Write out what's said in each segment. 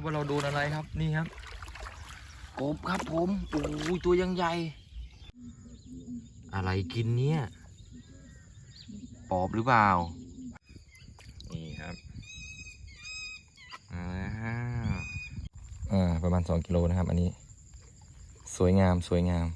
ครับว่าเราโดนอะไรครับนี่ครับกบครับผมโอ้ยตัวยังใหญ่ อะไรกินเนี่ยปอบหรือเปล่านี่ครับอ่าอ่าประมาณ 2 กิโลนะครับ อันนี้ สวยงามสวยงาม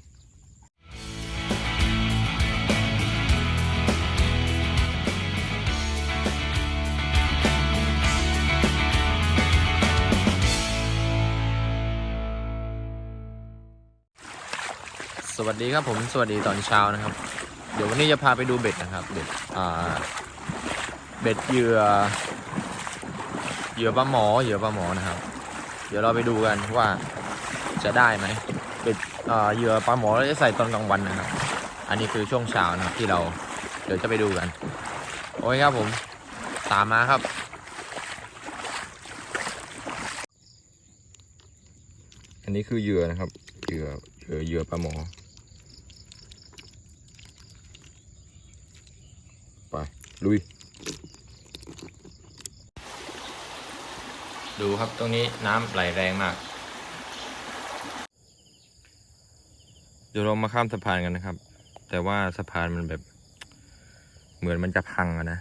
วัสดีครับผมสวัสดีตอนเช้านะครับ เดี๋ยววันนี้จะพาไปดูเบ็ดนะครับเบ็ดอ่าเบ็ดเหยื่อเหยื่อปลาหมอเหยื่อปลาหมอนะครับ เดี๋ยวเราไปดูกันว่าจะได้ไหมเบ็ดอ่าเหยื่อปลาหมอเราจะใส่ตอนกลางวันนะครับ อันนี้คือช่วงเช้านะครับที่เราเดี๋ยวจะไปดูกัน โอเคครับผมตามมาครับอันนี้คือเหยื่อนะครับ เหยื่อเหยื่อเหยื่อปลาหมอ ไป ลุย ดูครับตรงนี้น้ำไหลแรงมาก เดี๋ยวเรามาข้ามสะพานกันนะครับ แต่ว่าสะพานมันแบบ เหมือนมันจะพังอะนะ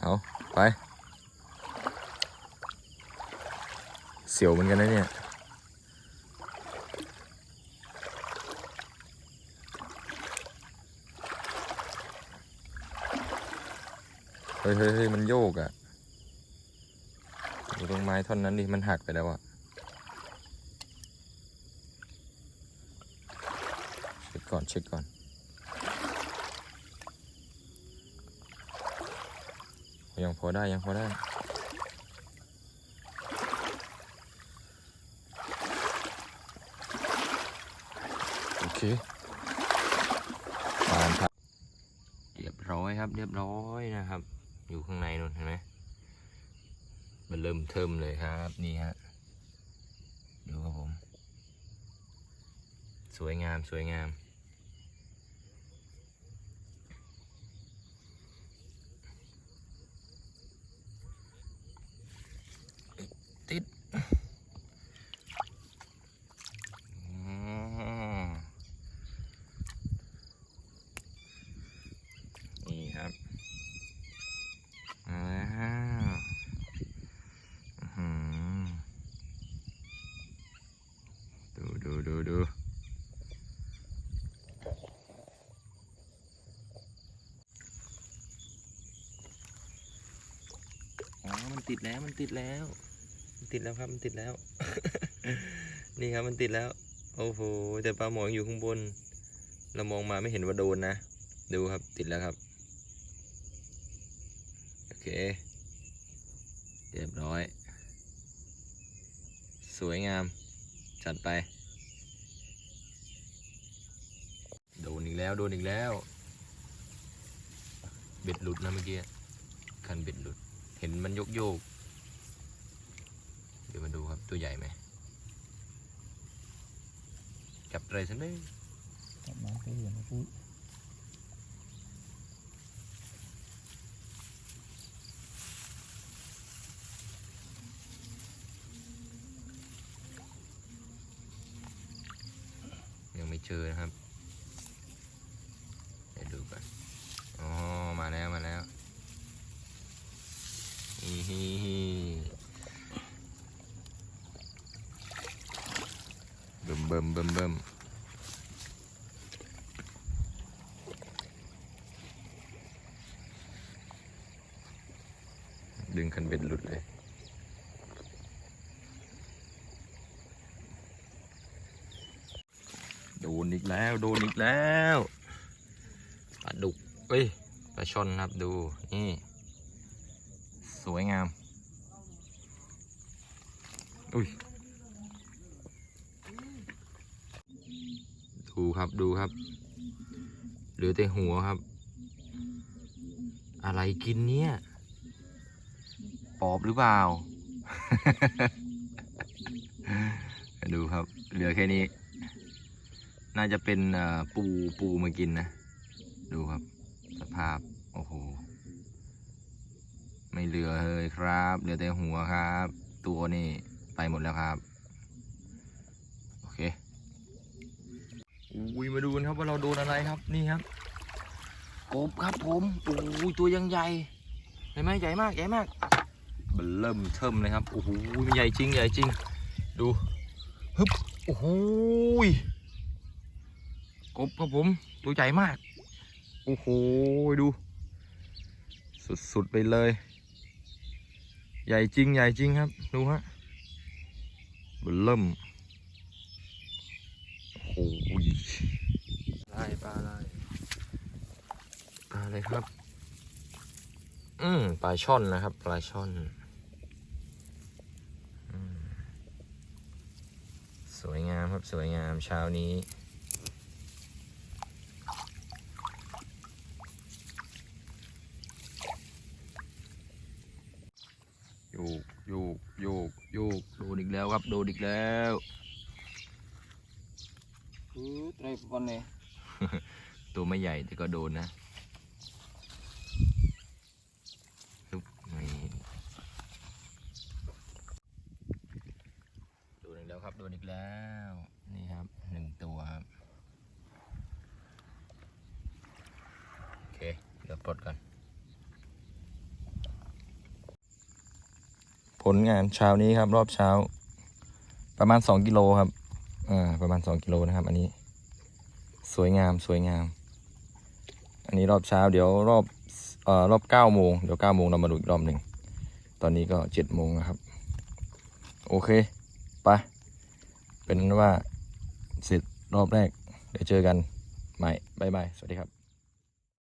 เอาไป เสียวเหมือนกันนะเนี่ย ยเฮ้ยเฮ้ยมันโยกอะ่ะอยู่ตรงไม้ท่อนนั้นดิมันหักไปแล้วอะ่ะเช็คก่อนเช็คก่อนยังพอได้ยังพอได้โอเคผ่านผ่านเรียบร้อยครับเรียบร้อยนะครับ อยู่ข้างในนู่นเห็นไหมมันเริ่มเทิมเลยครับนี่ฮะดูครับผม สวยงามสวยงาม ติดอืมนี่ครับอ้าวอื้อหือ ดูดูดูดูอ๋อ มันติดแล้ว มันติดแล้ว มันติดแล้วครับ มันติดแล้ว นี่ครับ มันติดแล้ว โอ้โห แต่ปลาหมอยังอยู่ข้างบน เรามองมาไม่เห็นว่าโดนนะ ดูครับ ติดแล้วครับ โอเค เรียบร้อย สวยงาม จัดไป โดนอีก แล้วโดนอีกแล้ว เบ็ดหลุดนะเมื่อกี้คันเบ็ดหลุด เห็นมันโยกโยก เดี๋ยวมาดูครับตัวใหญ่ไหมจับอะไรฉันได้จับน้ำไปเหยียบนะพี่ยังไม่เจอนะครับ เดี๋ยวดูก่อน อ๋อ มาแล้ว มาแล้วอีฮีฮีเบิ่มเบิ่มเบิ่มดึงคันเบ็ดหลุดเลย โดนอีกแล้ว โดนอีกแล้วปลาดุก เอ้ยปลาช่อนครับดู นี่ สวยงาม อุ้ย ดู ครับดูครับ เหลือแต่หัวครับ อะไรกินเนี่ย ปอบหรือเปล่า ดูครับ เหลือแค่นี้ น่าจะเป็นปูปูมากินนะ ดูครับ สภาพ โอ้โห ไม่เหลือเลยครับ เหลือแต่หัวครับ ตัวนี่ไปหมดแล้วครับ โอเค อุ้ยมาดูกันครับว่าเราโดนอะไรครับนี่ครับกบครับผมโอ้ยตัวยังใหญ่เห็นไหมใหญ่มากใหญ่มากมันเริ่มเทิมเลยครับโอ้โหใหญ่จริงใหญ่จริง ดูฮึบโอ้โหยกบครับผมตัวใหญ่มาก โอ้โหดู สุดๆไปเลย ใหญ่จริงใหญ่จริงครับดูฮะเริ่ม หยลายปลาลายปลาอะไรครับ อืมปลาช่อนนะครับ ปลาช่อนอสวยงามครับ สวยงามเช้านี้โยกโยกโยกโยกโดนอีกแล้วครับ โดนอีกแล้ว คือไตรปอนเนี่ยตัวไม่ใหญ่แต่ก็โดนนะลุกไม่โดนอีกแล้วครับโดนอีกแล้ว นี่ครับหนึ่งตัวครับโอเค เดี๋ยวปลดก่อนผลงานเช้านี้ครับรอบเช้า ประมาณ 2 กิโลครับ อ่าประมาณ2กิโลนะครับ อันนี้ สวยงามสวยงาม อันนี้รอบเช้าเดี๋ยวรอบเอ่อรอบ9โมงเดี๋ยว9โมงเรามาดูอีกรอบหนึ่งตอนนี้ก็7โมงนะครับ โอเคไปเป็นว่าเสร็จรอบแรก เดี๋ยวเจอกันใหม่บายบายสวัสดีครับ